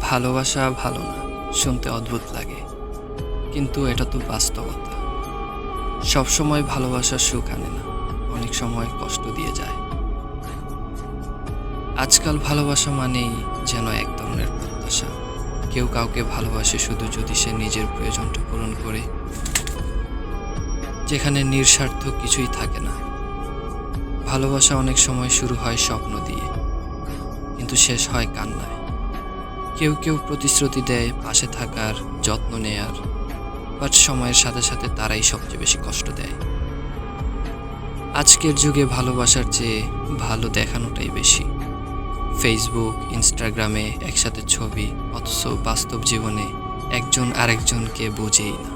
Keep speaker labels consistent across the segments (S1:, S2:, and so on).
S1: ভালোবাসা ভালো না, শুনতে অদ্ভুত লাগে। কিন্তু এটা তো বাস্তবতা। সবসময় ভালোবাসা সুখ আনে না, অনেক সময় কষ্ট দিয়ে যায়। আজকাল ভালোবাসা মানেই যেন এক ধরনের প্রত্যাশা। কেউ কাউকে ভালোবাসে শুধু যদি সে নিজের প্রয়োজনটা পূরণ করে। যেখানে নিঃস্বার্থ কিছুই থাকে না। ভালোবাসা অনেক সময় শুরু হয় স্বপ্ন দিয়ে, কিন্তু শেষ হয় কান্নায়। কেউ কেউ প্রতিশ্রুতি দেয় পাশে থাকার, যত্ন নেয়ার বাট সময়ের সাথে সাথে তারাই সবচেয়ে বেশি কষ্ট দেয়। আজকের যুগে ভালোবাসার চেয়ে ভালো দেখানোটাই বেশি। ফেসবুক ইনস্টাগ্রামে একসাথে ছবি, অথচ বাস্তব জীবনে একজন আরেকজনকে বুঝেই না।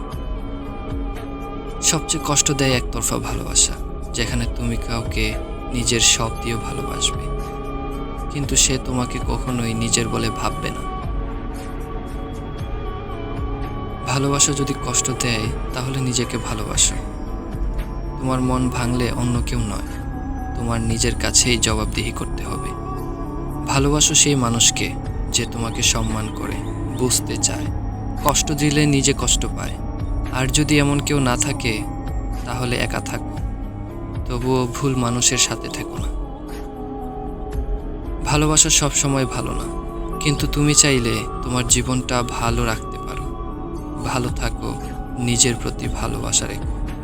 S1: সবচেয়ে কষ্ট দেয় একতরফা ভালোবাসা, যেখানে তুমি কাউকে নিজের সব দিয়েও ভালোবাসবে। কিন্তু সে তোমাকে কখনোই নিজের বলে ভাববে না। ভালোবাসা যদি কষ্ট দেয়, তাহলে নিজেকে ভালোবাসো। তোমার মন ভাঙলে অন্য কেউ নয়। তোমার নিজের কাছেই জবাবদিহি করতে হবে। ভালোবাসো সেই মানুষকে যে তোমাকে সম্মান করে, বুঝতে চায়। কষ্ট দিলে নিজে কষ্ট পায়। আর যদি এমন কেউ না থাকে, তাহলে একা থাকো। তবুও ভুল মানুষের সাথে থেকো না। ভালোবাসা সব সময় ভালো না। কিন্তু তুমি চাইলে তোমার জীবনটা ভালো রাখতে পারো। ভালো থাকো, নিজের প্রতি ভালোবাসা রেখো।